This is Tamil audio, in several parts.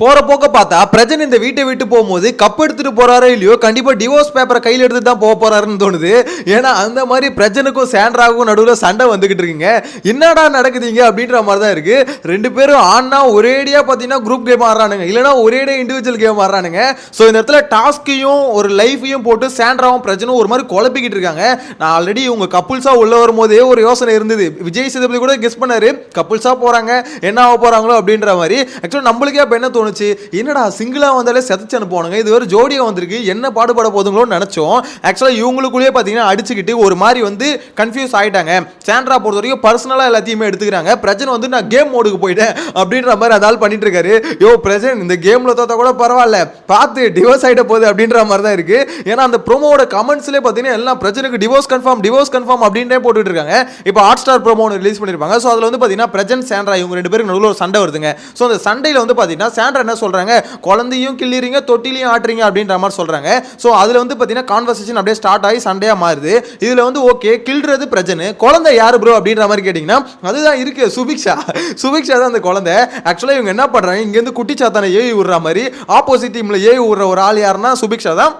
போற போக்க பார்த்தா பிரஜன் இந்த வீட்டை விட்டு போகும்போது கப் எடுத்துட்டு போறாரோ இல்லையோ கண்டிப்பா டிவோர்ஸ் பேப்பரை கையில் எடுத்து தான் போக போறாருன்னு தோணுது. ஏன்னா அந்த மாதிரி பிரஜனுக்கும் சாண்ட்ராவுக்கும் நடுவில் சண்டை வந்துகிட்டு இருக்குங்க. என்னடா நடக்குதுங்க அப்படின்ற மாதிரி தான் இருக்கு. ரெண்டு பேரும் ஆனா ஒரேடியா பார்த்தீங்கன்னா குரூப் கேம் ஆடுறானுங்க. இல்லைன்னா ஒரேடியா இண்டிவிஜுவல் கேம் ஆடுறானுங்க. ஸோ இந்த இடத்துல டாஸ்கையும் ஒரு லைஃபையும் போட்டு சாண்ட்ராவும் பிரஜனும் ஒரு மாதிரி குழப்பிக்கிட்டு இருக்காங்க. நான் ஆல்ரெடி இவங்க கப்புள்ஸா உள்ள வரும்போதே ஒரு யோசனை இருந்தது. விஜய் சேதுபதி கூட கெஸ் பண்ணாரு. கப்புள்ஸா போறாங்க. என்ன ஆக போறாங்களோ அப்படின்ற மாதிரி. ஆக்சுவலாக நம்மளுக்கே என்ன தோணுச்சு? என்னடா சிங்கிளாக வந்தாலே செதச்சு அனுப்புவானுங்க. இது வேறு ஜோடியாக வந்திருக்கு. என்ன பாடுபட போதுங்களோன்னு நினச்சோம். ஆக்சுவலாக இவங்களுக்குள்ளேயே பார்த்தீங்கன்னா அடிச்சுக்கிட்டு ஒரு மாதிரி வந்து கன்ஃபியூஸ் ஆயிட்டாங்க. சாண்ட்ரா பொறுத்த வரைக்கும் பர்சனலாக எல்லாத்தையுமே எடுத்துக்கிறாங்க. பிரஜன் வந்து நான் கேம் மோடுக்கு போயிட்டேன் அப்படின்ற மாதிரி அதால் பண்ணிட்டு இருக்காரு யோ பிரஜன் இந்த கேமில் தோத்தா கூட பரவாயில்ல. பார்த்து டிவோர்ஸ் ஆகிட்ட போகுது அப்படின்ற மாதிரி தான் இருக்குது ஏன்னா அந்த ப்ரோமோட கமெண்ட்ஸ்லேயே பார்த்தீங்கன்னா எல்லாம் பிரச்சனைக்கு டிவோர்ஸ் கன்ஃபார்ம் டிவோர்ஸ் கன்ஃபார்ம் அப்படின்றே போட்டுட்டு இருக்காங்க இப்போ ஹாட் ஸ்டார் ப்ரோமோ ஒன்று ரிலீஸ் பண்ணியிருப்பாங்க ஸோ அதில் வந்து பார்த்தீங்கன்னா பிரஜன் சாண்ட்ரா இவங்க ரெண்டு பேருக்கு நடுவில் ஒரு சண்டை வருதுங்க. ஸோ அந்த சண்டையில் வந்து பார்த்தீங்கன்னா சாண்ட்ரா என்ன சொல்கிறாங்க குழந்தையும் கிள்ளிறீங்க தொட்டிலையும் ஆட்டுறீங்க அப்படின்ற மாதிரி சொல்கிறாங்க ஸோ அதில் வந்து பார்த்தீங்கன்னா கான்வர்சேஷன் அப்படியே ஸ்டார்ட் ஆகி சண்டையாக மாறுது. இதில் வந்து ஓகே கில்றது பிரச்சனை குழந்தை யார் ப்ரோ அப்படின்ற மாதிரி கேட்டிங்கன்னா அதுதான் இருக்குது சுபிக்ஷா. சுபிக்ஷா தான் அந்த குழந்தை. ஆக்சுவலாக இவங்க என்ன பண்ணுறாங்க இங்கேருந்து குட்டி சாத்தானை ஏவி விடுற மாதிரி ஆப்போசிட் டீமில் ஏவி விடுற ஒரு ஆள் யாருன்னா சுபிக்ஷா தான்.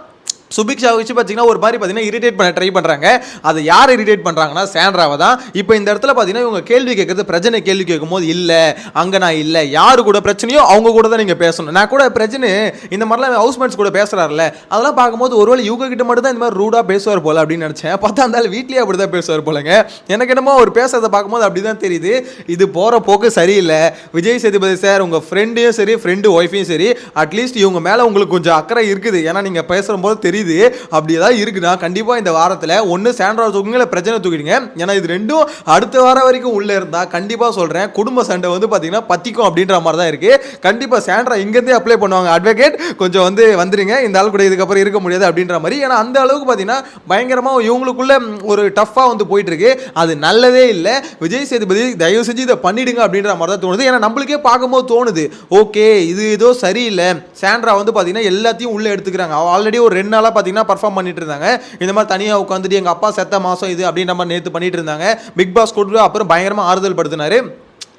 சுபிக்ஷா வச்சு பார்த்தீங்கன்னா ஒரு மாதிரி பார்த்தீங்கன்னா இரிட்டேட் பண்ண ட்ரை பண்ணுறாங்க அதை யார் இரிட்டேட் பண்ணுறாங்கன்னா சேண்ட்ராவை தான். இப்போ இந்த இடத்துல பார்த்தீங்கன்னா இவங்க கேள்வி கேட்குறது பிரச்சனை கேள்வி கேட்கும்போது இல்லை அங்கே நான் இல்லை யார் கூட பிரச்சனையோ அவங்க கூட தான் நீங்கள் பேசணும். நான் கூட பிரச்சனை இந்த மாதிரிலாம் ஹவுஸ்மேட்ஸ் கூட பேசுகிறாருல்ல அதெல்லாம் பார்க்கும்போது ஒருவேளை இவங்க கிட்ட மட்டும் தான் இந்த மாதிரி ரூடாக பேசுவார் போல அப்படின்னு நினச்சேன். பார்த்தா அந்த வீட்லேயே அப்படி தான் பேசுவார் போலங்க. எனக்கு என்னமோ அவர் பேசுறதை பார்க்கும்போது அப்படி தான் தெரியுது. இது போகிற போக்கு சரியில்லை. விஜய் சேதுபதி சார் உங்கள் ஃப்ரெண்டையும் சரி ஃப்ரெண்டு ஒய்ஃபையும் சரி. அட்லீஸ்ட் இவங்க மேலே உங்களுக்கு கொஞ்சம் அக்கறை இருக்குது. ஏன்னா நீங்கள் பேசும்போது தெரியுது அப்படி ஏதாவது இருக்குன்னா கண்டிப்பாக இந்த வாரத்தில் ஒன்று சாண்ட்ரா தூக்குங்க இல்லை பிரச்சனை தூக்கிடுங்க. ஏன்னா இது ரெண்டும் அடுத்த வாரம் வரைக்கும் உள்ளே இருந்தால் கண்டிப்பாக சொல்கிறேன் குடும்ப சண்டை வந்து பார்த்தீங்கன்னா பத்திக்கும் அப்படின்ற மாதிரி தான் இருக்குது கண்டிப்பாக சாண்ட்ரா இங்கேருந்தே அப்ளை பண்ணுவாங்க. அட்வொகேட் கொஞ்சம் வந்து வந்துருங்க. இந்த ஆள் கூட இதுக்கப்புறம் இருக்க முடியாது அப்படின்ற மாதிரி. ஏன்னா அந்த அளவுக்கு பார்த்தீங்கன்னா பயங்கரமாக இவங்களுக்குள்ள ஒரு டஃப்பாக வந்து போயிட்டு இருக்கு அது நல்லதே இல்லை. விஜய் சேதுபதி தயவு செஞ்சு இதை பண்ணிடுங்க அப்படின்ற மாதிரி தான் தோணுது. ஏன்னா நம்மளுக்கே பார்க்கும்போது தோணுது. ஓகே இது ஏதோ சரியில்லை. சாண்ட்ரா வந்து பார்த்தீங்கன்னா எல்லாத்தையும் உள்ளே எடுத்துக்கிறாங்க. ஆல்ரெடி ஒரு ரெண்டு நாளாக பார்த்தீங்கன்னா பர்ஃபார்ம் பண்ணிட்டு இருந்தாங்க. இந்த மாதிரி தனியாக உட்காந்துட்டு எங்கள் அப்பா செத்த மாதம் இது அப்படின்ற மாதிரி நேற்று பண்ணிட்டு இருந்தாங்க. பிக் பாஸ் கொடுத்து அப்புறம் பயங்கரமாக ஆறுதல் படுத்தினாரு.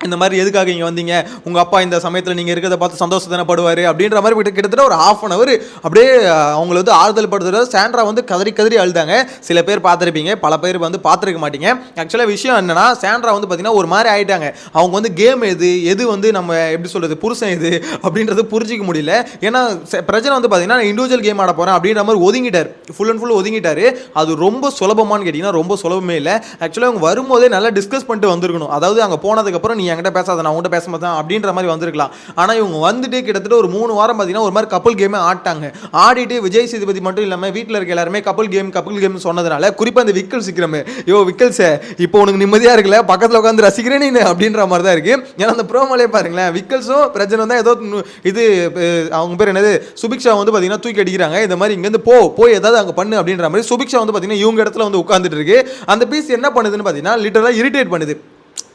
இந்த மாதிரி எதுக்காக இங்கே வந்தீங்க? உங்கள் அப்பா இந்த சமயத்தில் நீங்கள் இருக்கிறத பார்த்து சந்தோஷத்தனப்படுவார் அப்படின்ற மாதிரி விட்டு கிட்டத்தட்ட ஒரு ஆஃப் அன் அவர் அப்படியே அவங்கள வந்து ஆறுதல் படுத்துறது சாண்ட்ரா வந்து கதறி கதறி அழுதாங்க. சில பேர் பார்த்துருப்பீங்க பல பேர் வந்து பார்த்துருக்க மாட்டீங்க. ஆக்சுவலாக விஷயம் என்னன்னா சாண்ட்ரா வந்து பார்த்தீங்கன்னா ஒரு மாதிரி ஆகிட்டாங்க அவங்க வந்து கேம் எது எது வந்து நம்ம எப்படி சொல்கிறது புருஷன் எது அப்படின்றது புரிஞ்சிக்க முடியல. ஏன்னா ச- பிரச்சனை வந்து பார்த்தீங்கன்னா இண்டிவிஜுவல் கேம் ஆட போகிறேன் அப்படின்ற மாதிரி ஒதுங்கிட்டார். ஃபுல் அண்ட் ஃபுல் ஒதுங்கிட்டார். அது ரொம்ப சுலபமானு கேட்டிங்கன்னா ரொம்ப சுலபமே இல்லை. ஆக்சுவலாக அவங்க வரும்போதே நல்லா டிஸ்கஸ் பண்ணிட்டு வந்திருக்கணும். அதாவது அங்கே போனதுக்கப்புறம் நீ என்கிட்ட பேசாத நான் உங்கள்கிட்ட பேச மாட்டேன் அப்படின்ற மாதிரி வந்திருக்கலாம். ஆனால் இவங்க வந்துட்டு கிட்டத்தட்ட ஒரு மூணு வாரம் பார்த்தீங்கன்னா ஒரு மாதிரி கப்பல் கேமே ஆட்டாங்க. ஆடிட்டு விஜய் சேதுபதி மட்டும் இல்லாமல் வீட்டில் இருக்க எல்லாருமே கப்பல் கேம் கப்பல் கேம் சொன்னதுனால குறிப்பாக இந்த விக்கல் சிக்கிரமே யோ விக்கல்ஸே இப்போ உனக்கு நிம்மதியாக இருக்குல்ல பக்கத்தில் உட்காந்து ரசிக்கிறேன் நீ அப்படின்ற மாதிரி தான் இருக்கு. ஏன்னா அந்த ப்ரோமோலே பாருங்களேன் விக்கல்ஸும் பிரச்சனை தான். ஏதோ இது அவங்க பேர் என்னது? சுபிக்ஷா வந்து பார்த்தீங்கன்னா தூக்கி அடிக்கிறாங்க. இந்த மாதிரி இங்கேருந்து போ போய் ஏதாவது அங்கே பண்ணு அப்படின்ற மாதிரி சுபிக்ஷா வந்து பார்த்தீங்கன்னா இவங்க இடத்துல வந்து உட்காந்துட்டு இருக்கு. அந்த பீஸ் என்ன பண்ணுதுன்னு பார்த்தீங்கன்னா லிட்டரலாக இரிட்டேட் பண்ணுது.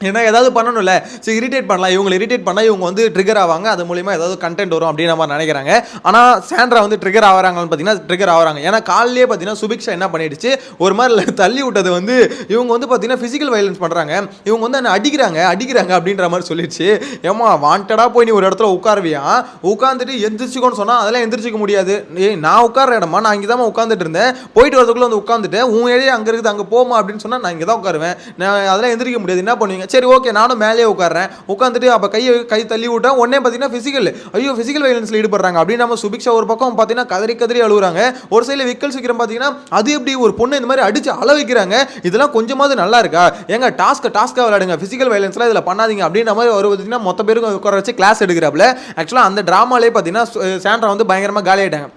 ஏன்னா ஏதாவது பண்ணணும்ல. ஸோ இரிட்டேட் பண்ணலாம். இவங்களை இரிட்டேட் பண்ணால் இவங்க வந்து ட்ரிகர் ஆவாங்க. அது மூலிமா ஏதாவது கண்டென்ட் வரும் அப்படின்னு நம்ம நினைக்கிறாங்க. ஆனால் சாண்ட்ரா வந்து ட்ரிகர் ஆகிறாங்கன்னு பார்த்தீங்கன்னா ட்ரிகர் ஆகிறாங்க ஏன்னா காலையிலே பார்த்தீங்கன்னா சுபிக்ஷா என்ன பண்ணிடுச்சு? ஒரு மாதிரி தள்ளி விட்டது வந்து இவங்க வந்து பார்த்தீங்கன்னா ஃபிசிக்கல் வயலன்ஸ் பண்ணுறாங்க இவங்க வந்து என்ன அடிக்கிறாங்க? அடிக்கிறாங்க அப்படின்ற மாதிரி சொல்லிடுச்சு. ஏமா வாண்டடாக போய் நீ ஒரு இடத்துல உட்காருவியா? உட்காந்துட்டு எந்திரிச்சிக்கோன்னு சொன்னால் அதெல்லாம் எந்திரிச்சிக்க முடியாது. ஏய் நான் உட்கார இடமா? நான் இங்கே தான் உட்காந்துட்டு இருந்தேன். போயிட்டு வரதுக்குள்ளே வந்து உட்காந்துட்டு உன் ஏரியா அங்கே இருக்குது அங்கே போமா அப்படின்னு சொன்னால் நான் இங்கே தான் உட்காருவேன். நான் அதெல்லாம் எந்திரிக்க முடியாது. என்ன பண்ணுவீங்க? சரி ஓகே நானும் மேலேயே உட்கார்றேன். உட்காந்துட்டு அப்போ கையை கை தள்ளி விட்டேன் உடனே பார்த்தீங்கன்னா ஃபிசிக்கல் ஐயோ ஃபிசிக்கல் வயலன்ஸில் ஈடுபடுறாங்க. அப்படின்னு நம்ம சுபிக்ஷா ஒரு பக்கம் பார்த்தீங்கன்னா கதறி கதறி அழுகுறாங்க ஒரு சைடில் விக்கல் சீக்கிரம் பார்த்தீங்கன்னா அது எப்படி ஒரு பொண்ணு இந்த மாதிரி அடிச்சு அள வைக்கிறாங்க? இதெல்லாம் கொஞ்சமாவது நல்லா இருக்கா? ஏங்க டாஸ்க்கு டாஸ்க்காக விளையாடுங்க. ஃபிசிக்கல் வயலன்ஸ்லாம் இதில் பண்ணாதீங்க. அப்படின்ற மாதிரி ஒரு பார்த்தீங்கன்னா மொத்த பேருக்கு உட்கார வச்சு கிளாஸ் எடுக்கிறாப்புல. ஆக்சுவலாக அந்த ட்ராமாலே பார்த்தீங்கன்னா சாண்ட்ரா வந்து பயங்கரமாக காலி ஆகிட்டாங்க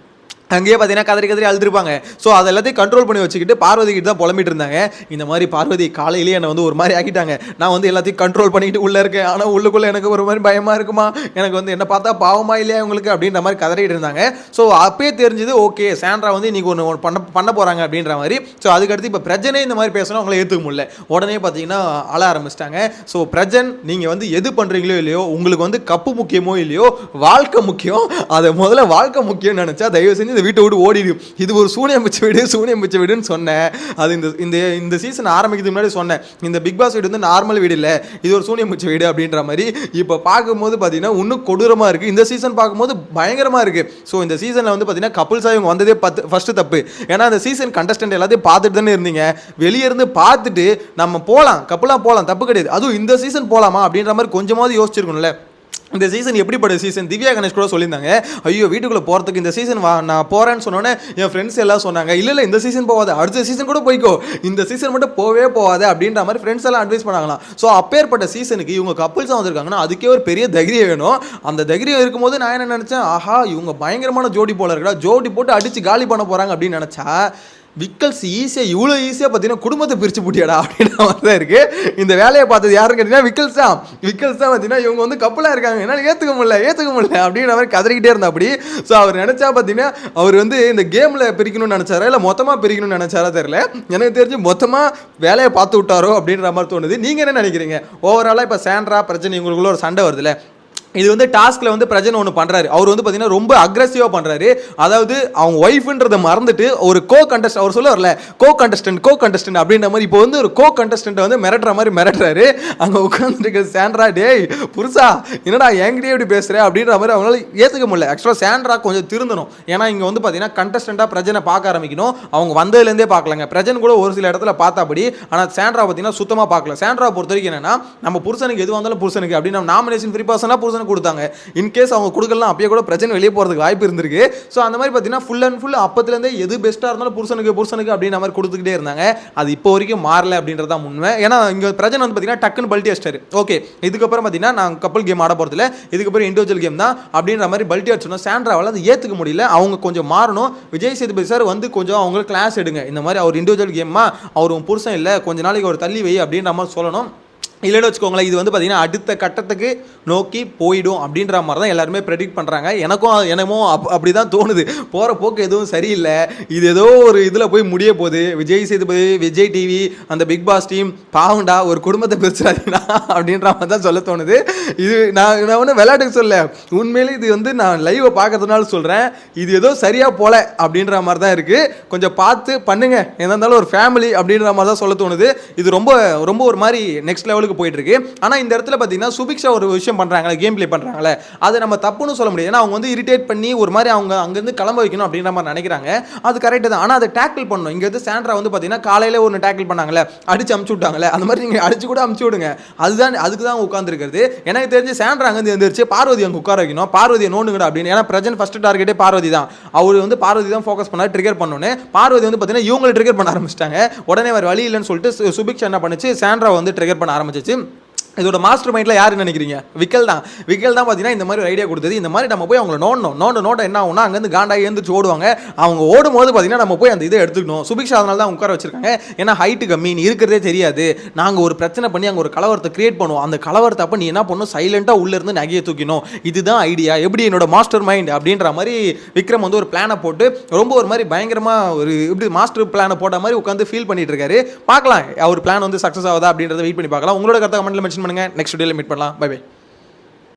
அங்கேயே பார்த்தீங்கன்னா கதறி கதறி அழுதுருப்பாங்க. ஸோ அது எல்லாத்தையும் கண்ட்ரோல் பண்ணி வச்சுக்கிட்டு பார்வதி கிட்ட தான் புலம்பிட்டு இருந்தாங்க. இந்த மாதிரி பார்வதி காலையிலேயே என்னை வந்து ஒரு மாதிரி ஆக்கிட்டாங்க. நான் வந்து எல்லாத்தையும் கண்ட்ரோல் பண்ணிட்டு உள்ளே இருக்கேன். ஆனால் உள்ளுக்குள்ளே எனக்கு ஒரு மாதிரி பயமாக இருக்குமா? எனக்கு வந்து என்ன பார்த்தா பாவமா இல்லையா உங்களுக்கு அப்படின்ற மாதிரி கதறிட்டு இருந்தாங்க. ஸோ அப்பயே தெரிஞ்சது ஓகே சாண்ட்ரா வந்து இன்றைக்கி ஒன்று பண்ண பண்ண போகிறாங்க அப்படின்ற மாதிரி. ஸோ அதுக்கடுத்து இப்போ பிரஜனே இந்த மாதிரி பேசணும் அவங்கள ஏற்றுக்க முடியல. உடனே பார்த்தீங்கன்னா அழ ஆரம்பிச்சிட்டாங்க. ஸோ பிரஜன் நீங்கள் வந்து எது பண்ணுறீங்களோ இல்லையோ உங்களுக்கு வந்து கப்பு முக்கியமோ இல்லையோ வாழ்க்கை முக்கியம். அதை முதல்ல வாழ்க்கை முக்கியம்னு நினச்சா தயவு செஞ்சு இந்த வீட்டை விட்டு ஓடிடும் இது ஒரு சூனியம் பிச்ச வீடு சூனியம் பிச்ச வீடுன்னு சொன்னேன். அது இந்த இந்த இந்த சீசன் ஆரம்பிக்கிறதுக்கு முன்னாடி சொன்னேன். இந்த பிக் பாஸ் வீடு வந்து நார்மல் வீடு இல்லை. இது ஒரு சூனியம் பிச்ச வீடு அப்படின்ற மாதிரி இப்போ பார்க்கும்போது பார்த்தீங்கன்னா இன்னும் கொடூரமாக இருக்குது இந்த சீசன் பார்க்கும்போது பயங்கரமாக இருக்குது ஸோ இந்த சீசனில் வந்து பார்த்தீங்கன்னா கப்புள்ஸாக இவங்க வந்ததே பத்து ஃபஸ்ட்டு தப்பு. ஏன்னா அந்த சீசன் கண்டஸ்டன்ட் எல்லாத்தையும் பார்த்துட்டு தானே இருந்தீங்க. வெளியே இருந்து பார்த்துட்டு நம்ம போகலாம் கப்பலாக போகலாம் தப்பு கிடையாது. அதுவும் இந்த சீசன் போகலாமா அப்படின்ற மாதிரி கொஞ்சமாவது யோசிச்சிருக்கணும்ல. இந்த சீசன் எப்படிப்பட்ட சீசன் திவ்யா கணேஷ் கூட சொல்லியிருந்தாங்க ஐயோ வீட்டுக்குள்ளே போகிறதுக்கு இந்த சீசன் வா நான் போகிறேன்னு சொன்னோன்னே என் ஃப்ரெண்ட்ஸ் எல்லாம் சொன்னாங்க இல்லை இல்லை இந்த சீசன் போகாது அடுத்த சீசன் கூட போய்க்கோ இந்த சீசன் மட்டும் போவே போகாது அப்படின்ற மாதிரி ஃப்ரெண்ட்ஸ் எல்லாம் அட்வைஸ் பண்ணாங்களாம். ஸோ அப்பேற்பட்ட சீசனுக்கு இவங்க கப்புள்ஸாக வந்திருக்காங்கன்னா அதுக்கே ஒரு பெரிய தைரியம் வேணும். அந்த தைரியம் இருக்கும்போது நான் என்ன நினச்சேன் ஆஹா இவங்க பயங்கரமான ஜோடி போல இருக்கா ஜோடி போட்டு அடித்து காலி பண்ண போகிறாங்க அப்படின்னு நினச்சா விக்கல்ஸ் ஈஸியாக இவ்வளோ ஈஸியாக பார்த்தீங்கன்னா குடும்பத்தை பிரித்து பூட்டியாடா அப்படின்ற மாதிரி தான் இருக்குது இந்த வேலையை பார்த்தது யாருன்னு கேட்டிங்கன்னா விக்கல்ஸ் தான். விக்கல்ஸ் தான் பார்த்தீங்கன்னா இவங்க வந்து கப்பலாக இருக்காங்க. என்னால் ஏற்றுக்க முடியல ஏற்றுக்க முடியல அப்படின்ற மாதிரி கதறிக்கிட்டே இருந்தா அப்படி. ஸோ அவர் நினச்சா பார்த்தீங்கன்னா அவர் வந்து இந்த கேமில் பிரிக்கணும்னு நினச்சாரா இல்லை மொத்தமாக பிரிக்கணும்னு நினச்சாரா தெரியல. எனக்கு தெரிஞ்சு மொத்தமாக வேலையை பார்த்து விட்டாரோ அப்படின்ற மாதிரி தோணுது. நீங்கள் என்ன நினைக்கிறீங்க? ஓவராலாக இப்போ சேண்ட்ரா பிரச்சனை உங்களுக்குள்ள ஒரு சண்டை வருதுல்ல. இது வந்து டாஸ்கில் வந்து பிரஜன் ஒன்று பண்ணுறாரு அவர் வந்து பார்த்தீங்கன்னா ரொம்ப அக்ரெசிவாக பண்ணுறாரு அதாவது அவங்க ஒய்ஃப்ன்றதை மறந்துட்டு ஒரு கோ கண்டஸ்ட் அவர் சொல்ல வரல கோ கண்டஸ்டன்ட் கோ கண்டஸ்டன்ட் அப்படின்ற மாதிரி இப்போ வந்து ஒரு கோ கண்டஸ்டன்ட்டை வந்து மிரட்டுற மாதிரி மிரட்டுறாரு. அங்கே உட்காந்துருக்க சாண்ட்ரா டேய் புருஷா என்னடா என்கிட்டயே இப்படி பேசுகிற அப்படின்ற மாதிரி அவங்களால ஏற்றுக்க முடியல. ஆக்சுவலாக சாண்ட்ரா கொஞ்சம் திருந்தணும். ஏன்னா இங்கே வந்து பார்த்தீங்கன்னா கண்டஸ்டண்ட்டாக பிரஜனை பார்க்க ஆரம்பிக்கணும். அவங்க வந்ததுலேருந்தே பார்க்கலங்க. பிரஜன் கூட ஒரு சில இடத்துல பார்த்தாபடி ஆனால் சாண்ட்ரா பார்த்தீங்கன்னா சுத்தமாக பார்க்கல. சாண்ட்ரா பொறுத்த வரைக்கும் என்னன்னா நம்ம புருஷனுக்கு எது வந்தாலும் புருஷனுக்கு. அப்படின்னா நம்ம நாமினேஷன் ஃப்ரீ பர்சனாக புருஷனுக்கு கொடுத்தாங்க. இன்கேஸ் அவங்க கொடுக்கலாம் அப்பயே கூட பிரச்சனை வெளியே போகிறதுக்கு வாய்ப்பு இருந்திருக்கு. ஸோ அந்த மாதிரி பார்த்தீங்கன்னா ஃபுல் அண்ட் ஃபுல் அப்பத்துலேருந்தே எது பெஸ்ட்டாக இருந்தாலும் புருஷனுக்கு புருஷனுக்கு அப்படின்ற மாதிரி கொடுத்துக்கிட்டே இருந்தாங்க. அது இப்போ வரைக்கும் மாறல அப்படின்றது தான் உண்மை. ஏன்னா இங்கே பிரச்சனை வந்து பார்த்தீங்கன்னா டக்குன்னு பல்ட்டி அடிச்சிட்டாரு. ஓகே இதுக்கப்புறம் பார்த்தீங்கன்னா நான் கப்பல் கேம் ஆட போகிறதில்ல இதுக்கப்புறம் இண்டிவிஜுவல் கேம் தான் அப்படின்ற மாதிரி பல்ட்டி அடிச்சோம் சாண்ட்ராவால் அதை ஏற்றுக்க முடியல. அவங்க கொஞ்சம் மாறணும். விஜய் சேதுபதி சார் வந்து கொஞ்சம் அவங்களுக்கு கிளாஸ் எடுங்க. இந்த மாதிரி அவர் இண்டிவிஜுவல் கேம்மா அவர் புருஷன் இல்லை. கொஞ்ச நாளைக்கு ஒரு தள்ளி வை அப்படின்ற மாதிரி சொல்லணும். இல்லைன்னு வச்சுக்கோங்களேன் இது வந்து பார்த்தீங்கன்னா அடுத்த கட்டத்துக்கு நோக்கி போயிடும் அப்படின்ற மாதிரி தான் எல்லாருமே ப்ரெடிக்ட் பண்ணுறாங்க எனக்கும் என்னமோ அப் அப்படி தான் தோணுது. போகிற போக்கு எதுவும் சரியில்லை. இது ஏதோ ஒரு இதில் போய் முடிய போகுது. விஜய் சேதுபதி விஜய் டிவி அந்த பிக் பாஸ் டீம் பாவண்டா ஒரு குடும்பத்தை பிரிச்சாதீங்கடா அப்படின்ற மாதிரி தான் சொல்ல தோணுது. இது நான் நான் ஒன்றும் விளையாட்டுக்கு சொல்ல உண்மையிலே இது வந்து நான் லைவை பார்க்கறதுனால சொல்கிறேன் இது ஏதோ சரியாக போல அப்படின்ற மாதிரி தான் இருக்குது கொஞ்சம் பார்த்து பண்ணுங்கள் என்ன இருந்தாலும் ஒரு ஃபேமிலி அப்படின்ற மாதிரி தான் சொல்ல தோணுது. இது ரொம்ப ரொம்ப ஒரு மாதிரி நெக்ஸ்ட் லெவலுக்கு போயிட்டு இருக்கு ஆனால் இந்த இடத்துல பார்த்தீங்கன்னா சுபிக்ஷா ஒரு விஷயம் பண்ணுறாங்களே கேம் ப்ளே பண்ணுறாங்களே அதை நம்ம தப்புன்னு சொல்ல முடியாது. ஏன்னா அவங்க வந்து இரிட்டேட் பண்ணி ஒரு மாதிரி அவங்க அங்கேருந்து கிளம்ப வைக்கணும் அப்படின்ற மாதிரி நினைக்கிறாங்க. அது கரெக்டு தான். ஆனால் அதை டேக்கிள் பண்ணணும். இங்கே வந்து சாண்ட்ரா வந்து பார்த்தீங்கன்னா காலையில் ஒன்று டேக்கிள் பண்ணாங்களே அடிச்சு அமுச்சு விட்டாங்களே அந்த மாதிரி நீங்கள் அடிச்சு கூட அமுச்சு விடுங்க. அதுதான் அதுக்கு தான் உட்காந்துருக்கிறது எனக்கு தெரிஞ்சு சாண்ட்ரா அங்கேருந்து எழுந்திரிச்சு பார்வதி அங்கே உட்கார வைக்கணும். பார்வதியை நோண்டுங்கடா அப்படின்னு. ஏன்னா பிரஜன் ஃபஸ்ட் டார்கெட்டே பார்வதி தான். அவர் வந்து பார்வதி தான் ஃபோக்கஸ் பண்ணார் ட்ரிகர் பண்ணோன்னு பார்வதி வந்து பார்த்தீங்கன்னா இவங்களை ட்ரிகர் பண்ண ஆரம்பிச்சிட்டாங்க. உடனே வேறு வழி இல்லைன்னு சொல்லிட்டு சுபிக்ஷா என்ன பண்ணுச்சு? சாண்ட்ரா வந்து ட்ரிகர் பண்ண dedim. இதோட மாஸ்டர் மைண்டில் யார் நினைக்கிறீங்க? விக்கல் தான். விக்கல் தான் பார்த்தீங்கன்னா இந்த மாதிரி ஒரு ஐடியா கொடுத்தது. இந்த மாதிரி நம்ம போய் அவங்கள நோண்டணும். நோண்ட நோட்ட என்ன ஆகும்னா அங்கேருந்து காண்டாக எழுந்திரிச்சு ஓடுவாங்க. அவங்க ஓடும் போது பார்த்தீங்கன்னா நம்ம போய் அந்த இதை எடுத்துக்கணும். சுபிக்ஷா அதனால தான் உட்கார வச்சிருக்காங்க. ஏன்னா ஹைட்டு கம்மி. நீ இருக்கிறதே தெரியாது. நாங்கள் ஒரு பிரச்சனை பண்ணி அங்கே ஒரு கலவரத்தை கிரியேட் பண்ணுவோம். அந்த கலவரத்தை அப்போ நீ என்ன பண்ணணும் சைலண்ட்டாக உள்ளேருந்து நகையை தூக்கணும் இதுதான் ஐடியா எப்படி என்னோட மாஸ்டர் மைண்ட் அப்படின்ற மாதிரி விக்ரம் வந்து ஒரு பிளானை போட்டு ரொம்ப ஒரு மாதிரி பயங்கரமாக ஒரு இப்படி மாஸ்டர் பிளானை போட்ட மாதிரி உட்காந்து ஃபீல் பண்ணிட்டு இருக்காரு. பார்க்கலாம். அவர் பிளான் வந்து சக்ஸஸ் ஆகுதா அப்படின்றத வெயிட் பண்ணி பார்க்கலாம். உங்களோட கருத்தை கமெண்ட்ல மென்ஷன் பண்ணுங்கள் நெக்ஸ்ட் வீடியோவில் மீட் பண்ணலாம். By by